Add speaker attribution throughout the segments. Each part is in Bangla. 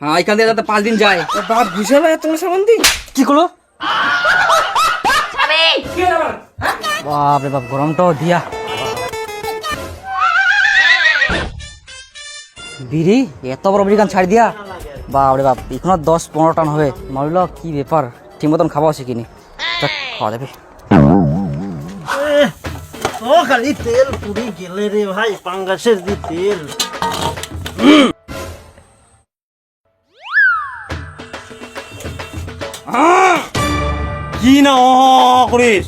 Speaker 1: হ্যাঁ এখান থেকে যাতে পাঁচ দিন যায়।
Speaker 2: বাপ ঘুষে ভাই তোমার সাবান দি
Speaker 1: কি করল?
Speaker 2: হ্যাঁ?
Speaker 1: বাপ রে বাপ গরমটাও দিয়া। বিড়ি এত বড় বিড়ি ছাড়ি দিয়া। বাপ রে বাপ এখনও দশ পনেরো টান হবে। মারিল কি ব্যাপার? ঠিক মতন খাওয়া শিখিনি খাওয়া যাবে।
Speaker 3: ও খালি তেল পুরি গেলে রে ভাই পাঙ্গাসের দি তেল। কি না ও করিস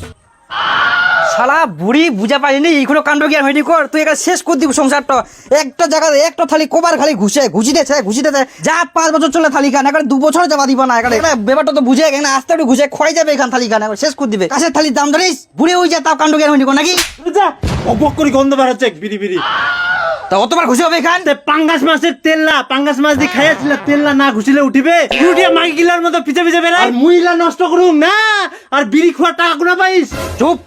Speaker 1: শালা বুড়ি বুঝা পাইনি এখনও কাণ্ড জ্ঞান হয়নি কর। তুই একা শেষ করে দিব সংসারটা। একটা জায়গাতে একটা থালি কবার খালি ঘুষে ঘুষি দেছে ঘুষি দেছে যা পাঁচ বছর চলে থালি খান এখানে দু বছর যাবা দিব না এখানে ব্যাপারটা তো বুঝে এখানে আস্তে একটু ঘুষে খোয়াই যাবে এখান থালি খান শেষ করে দিবে। কাছের থালির দাম জানিস বুড়ি হয়ে যায় তাও কাণ্ড জ্ঞান হয়নি কর নাকি?
Speaker 3: যা অবক করে গন্ধ বার হচ্ছে বিড়ি বিড়ি।
Speaker 1: তা অতবার ঘুষি হবে এখান
Speaker 3: পাঙ্গাস মাছের তেল না পাঙ্গাস মাছ দিয়ে খাইয়াছিল তেল না ঘুষিলে উঠিবে উঠিয়া মাগি গিলার মতো পিছে পিছে বেড়াই আর মুইলা নষ্ট করুম না আর বিড়ি খোয়ার টাকা গুনা পাইস
Speaker 1: চুপ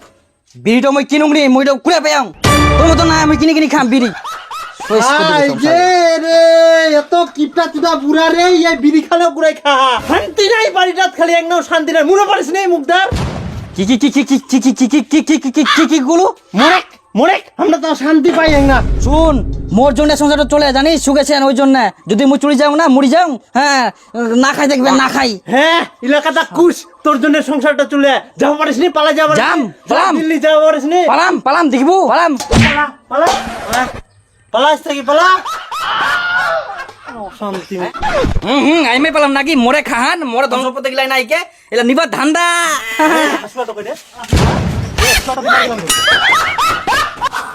Speaker 1: বিড়িটা মই কিনুম নি মইটা কুড়ে পেয়াম তোর মতো না আমি কিনে কিনে খাম বিড়ি
Speaker 3: এত কিপটা তুদা বুড়া রে এই বিড়ি খালেও খা শান্তি নাই বাড়িটাত খালি একদম শান্তি নাই মুড়ে পারিস নাই মুখদার
Speaker 1: কি কি কি কি কি কি কি কি কি কি কি কি কি কি গুলো
Speaker 3: মোরেক আমরা তো শান্তি পাই না।
Speaker 1: শুন মোর জন্য সংসারটা চলে জানিস? শুকেছেন ওই জন্য। যদি মুই চুরি যাও না মুড়ি যাও হ্যাঁ না খাই দেখবে না খাই।
Speaker 3: হ্যাঁ এলাকাটা কুশ। তোর জন্য সংসারটা চলে যাব পারিস নি পালা যাব
Speaker 1: যাম, পালাম।
Speaker 3: দিল্লি যাব পারিস নি।
Speaker 1: পালাম পালাম দেখব পালাম।
Speaker 3: পালা পালা পালা। পালাস থেকে পালা। শান্তি
Speaker 1: হুম হুম আইমে পালাম নাকি? মোরে খাহান মোরে ধ্বংস করতে গেলাই নাইকে এলা নিবা ধান্দা।
Speaker 3: আসলা তো কই রে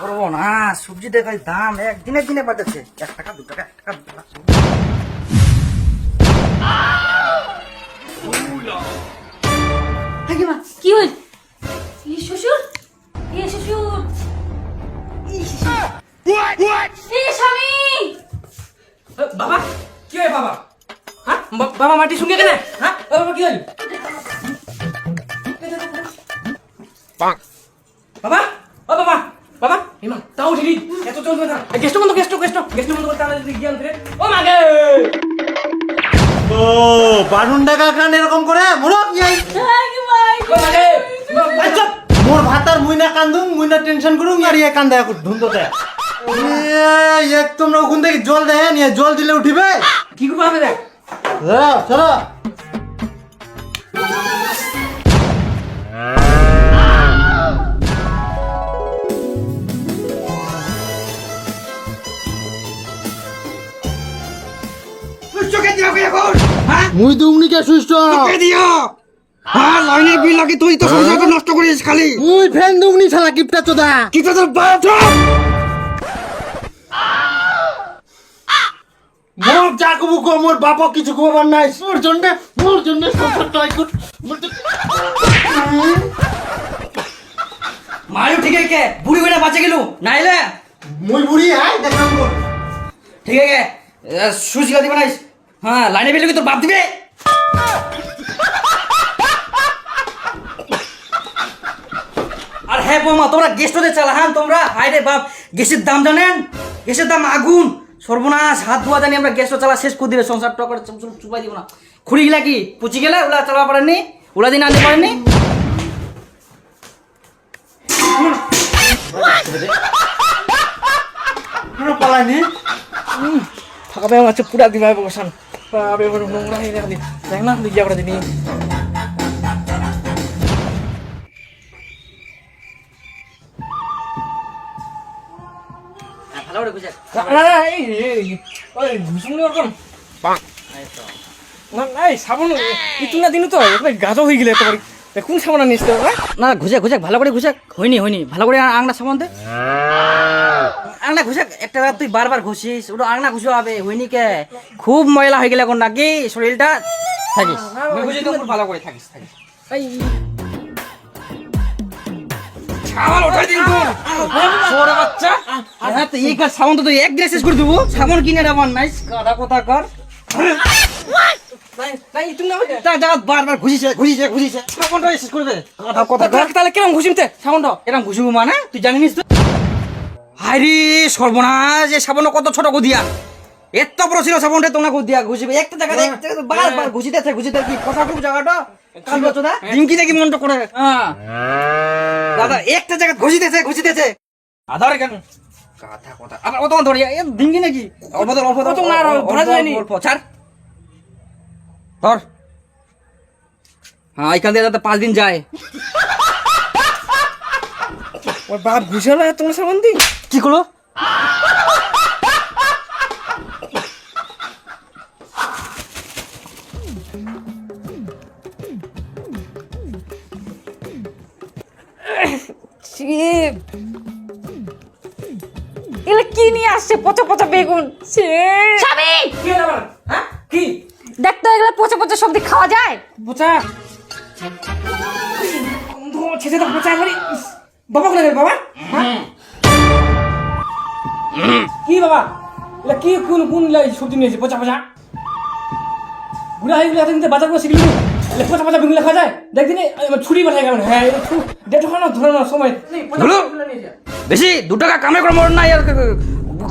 Speaker 1: করব না। সবজি দেখাই দাম একদিনে দিনে বাড়তেছে। এক টাকা দু টাকা এক টাকা দু টাকা।
Speaker 4: কি হল? এ শ্বশুর এ শ্বশুর। স্বামী!
Speaker 2: বাবা কি হয় বাবা? হ্যাঁ বাবা মাটি শুনে কেন হ্যাঁ বাবা কি হল? তাও ঠিক এত চলবে না। গেস্ট বন্ধ গেস্ট গেস্ট গেস্ট বন্ধ করতে আমাদের জ্ঞান ফিরে ও মাগে
Speaker 3: ও বারুন টাকা খান এরকম করে? মোরক যাই
Speaker 4: কাকিমা
Speaker 2: ও মাগে
Speaker 3: আচ্ছা মোর ভাতার মুইনা কান্দুম মুইনা টেনশন করুম আর ইয়ে কান্দা ধুন্দতে। এক তোমরা ওখান থেকে জল দেয় নিয়ে জল দিলে উঠিবে।
Speaker 2: কি করব দেখ?
Speaker 3: হ্যাঁ চলো।
Speaker 1: এখন হ্যাঁ?
Speaker 3: মুই দুমনি কে সুস্থ।
Speaker 1: চোখে দিও। হ্যাঁ লাইনের বিল লাগে তুই তো সংসারটা নষ্ট করিস খালি।
Speaker 3: মুই ফ্যান দুমনি শালা কিপটা চোদা।
Speaker 1: কি তো তোর বাপ
Speaker 3: মোর যা কবু কো মোর বাপ কিছু কবার নাই। মোর জন্য মোর জন্য সংসার ট্রাই কর মোর
Speaker 1: ঠিক আছে বুড়ি হয়ে বাঁচে গেলু নাইলে
Speaker 3: মুই বুড়ি আই দেখাম
Speaker 1: ঠিক আছে সুশীলা দিবে নাইস হ্যাঁ লাইনে বিল তোর বাপ দিবে আর হ্যাঁ বৌমা তোমরা গেস্ট হতে চালা হ্যাঁ তোমরা হাই রে বাপ গ্যাসের দাম জানেন গ্যাসের দাম আগুন সর্বনাশ হাত ধোয়া জানি আমরা গ্যাসটা চালা শেষ করে দিবে সংসার টকর চুপাই দিব না খুঁড়ি গেলা কি পুচি গেলে ওলা চালা পারেননি ওলা দিন আনতে পারেননি
Speaker 3: পালাইনি
Speaker 2: পেয়ে আমার পুরা দিবা বসান Grabe, marunong na hindi natin. Sayang na, hindi ako
Speaker 1: natin Hello, udah
Speaker 2: bisa. Nah, ini, oh, busung nih orang. Bang. না নাই সাবন ইতু না দিনু তো একবার গাজো হয়ে গেলে তোমার কোন সাবন আনিস তো
Speaker 1: না ঘুষাক ঘুষাক ভালো করে ঘুষাক হয়নি হয়নি ভালো করে আংটা সাবন দে আংনা ঘুষে একটা বার তুই বারবার ঘুষিস ওটা আংনা ঘুষো হবে হয়নি কে? খুব ময়লা হয়ে গেলে এখন নাকি শরীরটা? থাকিস। আমি বুঝি তো ভালো করে থাকিস থাকিস। সাবান ওঠাই দিন তো। ছোট বাচ্চা। হ্যাঁ তো এই কাজ সাবান তো তুই এক গ্লাস শেষ করে দেবো। সাবান কিনে দেবো নাইস কথা কর। বারবার ঘুষিছে ঘুষিছে ঘুষিছে সাবানটা শেষ করবে কথা কর।
Speaker 2: তাহলে- ঘুষিমতে সাবানটা
Speaker 1: এরকম ঘুষিবো মানে? তুই জানিস তো? হাইরে সর্বনাশ যে সাবান কত ছোট গদিয়া। এত বড় ছিল সাবনটা তোমরা দিয়া ঘুষিবে। একটা জায়গাতে একটা জায়গাতে বারবার ঘুষিতেছে ঘুষিতে কি কথাটুকু জায়গাটা কাল বছর দা ডিঙ্কি দেখি মনটা করে। হ্যাঁ। দাদা একটা জায়গা ঘুষিতেছে ঘুষিতেছে আধার কেন? কথা কথা। আবার অত ধরি এ ডিঙ্কি নাকি? অল্প অল্প
Speaker 2: অত না, ধরা যায়নি।
Speaker 1: অল্প ছাড়। ধর। হ্যাঁ এখান দিয়ে যাতে পাঁচ দিন যায়।
Speaker 2: ওর বাপ ঘুষে হলো তোমার সম্বন্ধে
Speaker 1: কি করল?
Speaker 4: এগুলো কি নিয়ে আসছে? পচা পচা বেগুন। সে
Speaker 2: কি? হ্যাঁ? কি?
Speaker 4: দেখ তো এগুলো পচা পচা সবজি খাওয়া যায়?
Speaker 2: বোচা ছেড়ে দাও বাবা কোথায় বাবা? হ্যাঁ? কি বাবা? এটা কি কোন কোন লাই সবজি নিয়েছে পচা পচা? বুড়া হয়ে গেলে এতদিন বাজার করে শিখলি এটা পচা পচা বেগুন খাওয়া যায়? আমার ছুরি বাসায় কেমন হ্যাঁ এটা দেড় টাকা না ধরে না সময়।
Speaker 1: বেশি দু টাকা কামে করে মরণ আর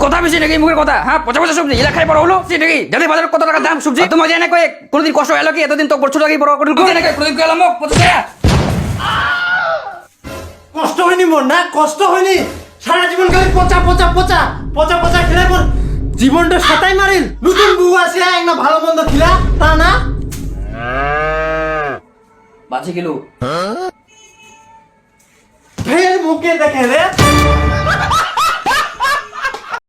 Speaker 1: কথা বেশি নাকি মুখের কথা? হ্যাঁ পচা পচা সবজি এলাকায় বড় হলো? সে নাকি যাতে বাজারে কত টাকা দাম সবজি? তোমার জানে কয়ে কোনোদিন কষ্ট হলো কি? এতদিন তো ছোট থাকি বড় করে কোনোদিন কোনোদিন গেলাম পচা টাকা
Speaker 3: কষ্ট হয়নি মোর না? কষ্ট হয়নি। সারা জীবন খালি পচা পচা পচা পচা পচা খেলে পর জীবনটা সাতাই মারিল। নতুন বউ আসে একটা ভালো মন্দ খিলা তা না?
Speaker 1: বাঁচে গেল।
Speaker 3: ফের মুখে দেখে রে।